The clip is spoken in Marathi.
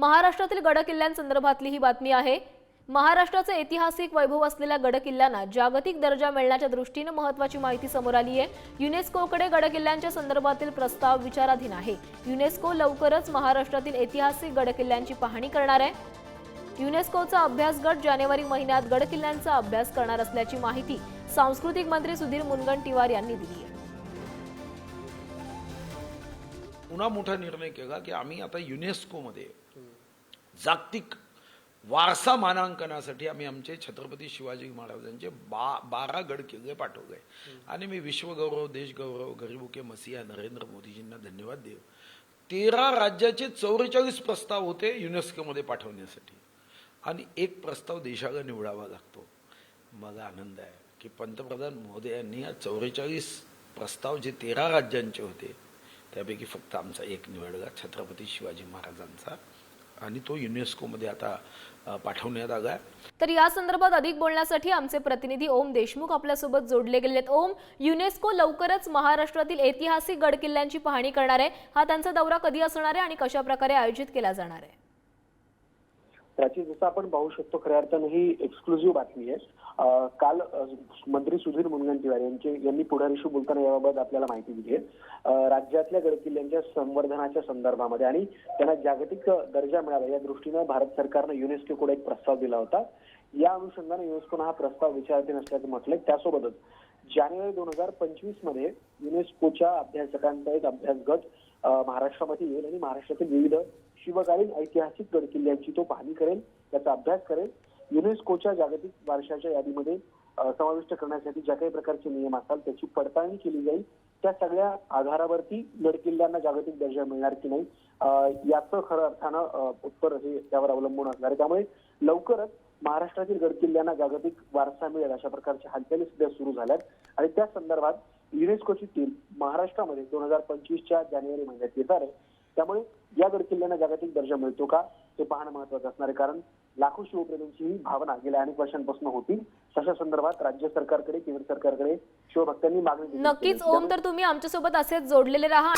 महाराष्ट्रातील गडकिल्ल्यांसंदर्भातली ही बातमी आहे. महाराष्ट्राचं ऐतिहासिक वैभव असलेल्या गडकिल्ल्यांना जागतिक दर्जा मिळण्याच्या दृष्टीनं महत्वाची माहिती समोर आली आहे. युनेस्कोकडे गडकिल्ल्यांच्या संदर्भातील प्रस्ताव विचाराधीन आहे. युनेस्को लवकरच महाराष्ट्रातील ऐतिहासिक गडकिल्ल्यांची पाहणी करणार आहे. युनेस्कोचा अभ्यास गट जानेवारी महिन्यात गडकिल्ल्यांचा अभ्यास करणार असल्याची माहिती सांस्कृतिक मंत्री सुधीर मुनगंटीवार यांनी दिली आहे. पुन्हा मोठा निर्णय केला की आम्ही आता युनेस्कोमध्ये जागतिक वारसा मानांकनासाठी आम्ही आमचे छत्रपती शिवाजी महाराजांचे बा बारा गड किल्ले पाठवले. आणि मी विश्वगौरव देशगौरव गरीबुके मसिया नरेंद्र मोदीजींना धन्यवाद देव तेरा राज्याचे चौवेचाळीस प्रस्ताव होते युनेस्कोमध्ये पाठवण्यासाठी. आणि एक प्रस्ताव देशाला निवडावा लागतो. मला आनंद आहे की पंतप्रधान मोदयांनी या चौवेचाळीस प्रस्ताव जे तेरा राज्यांचे होते त्यापैकी फक्त आमचा एक निवडला छत्रपती शिवाजी महाराजांचा. आणि तो युनेस्कोमध्ये आता पाठवण्यात आला तर या संदर्भात अधिक बोलण्यासाठी आमचे प्रतिनिधी ओम देशमुख आपल्यासोबत जोडले गेलेत. ओम युनेस्को लवकरच महाराष्ट्रातील ऐतिहासिक गडकिल्ल्यांची पाहणी करणार आहे. हा त्यांचा दौरा कधी असणार आहे आणि कशा प्रकारे आयोजित केला जाणार आहे? त्याची जसं आपण पाहू शकतो खऱ्या अर्थानं ही एक्सक्लुझिव्ह बातमी आहे. काल मंत्री सुधीर मुनगंटीवार यांचे यांनी पुढारीशी बोलताना याबाबत आपल्याला माहिती दिली आहे. राज्यातल्या गडकिल्ल्यांच्या संवर्धनाच्या संदर्भामध्ये आणि त्यांना जागतिक दर्जा मिळावा या दृष्टीनं भारत सरकारनं युनेस्कोकडे एक प्रस्ताव दिला होता. या अनुषंगाने युनेस्कोनं हा प्रस्ताव विचाराधीन असल्याचं म्हटलंय. त्यासोबतच जानेवारी दोन हजार पंचवीसमध्ये युनेस्कोच्या अभ्यासकांचा एक अभ्यास गट महाराष्ट्रामध्ये येईल आणि महाराष्ट्रातील विविध शिवकालीन ऐतिहासिक गडकिल्ल्यांची तो पाहणी करेल त्याचा अभ्यास करेल. युनेस्कोच्या जागतिक वारशाच्या यादीमध्ये समाविष्ट करण्यासाठी ज्या काही प्रकारचे नियम असतात त्याची पडताळणी केली जाईल. त्या सगळ्या आधारावरती गडकिल्ल्यांना जागतिक दर्जा मिळणार की नाही याचं खरं अर्थानं उत्तर हे त्यावर अवलंबून असणार आहे. त्यामुळे लवकरच महाराष्ट्रातील गडकिल्ल्यांना जागतिक वारसा मिळेल अशा प्रकारच्या हालचाली सध्या सुरू झाल्यात. आणि त्या संदर्भात युनेस्कोची टीम महाराष्ट्रामध्ये दोन हजार पंचवीसच्या जानेवारी महिन्यात येणार आहे. त्यामुळे या गडकिल्ल्यांना जागतिक दर्जा मिळतो का ते पाहणं महत्वाचं असणार आहे. कारण लाखो शिवप्रेमींची ही भावना गेल्या अनेक वर्षांपासून होती. तशा संदर्भात राज्य सरकारकडे केंद्र सरकारकडे शिवभक्तांनी मागणी केली. नक्कीच ओम तर तुम्ही आमच्यासोबत असेच जोडलेले राहा.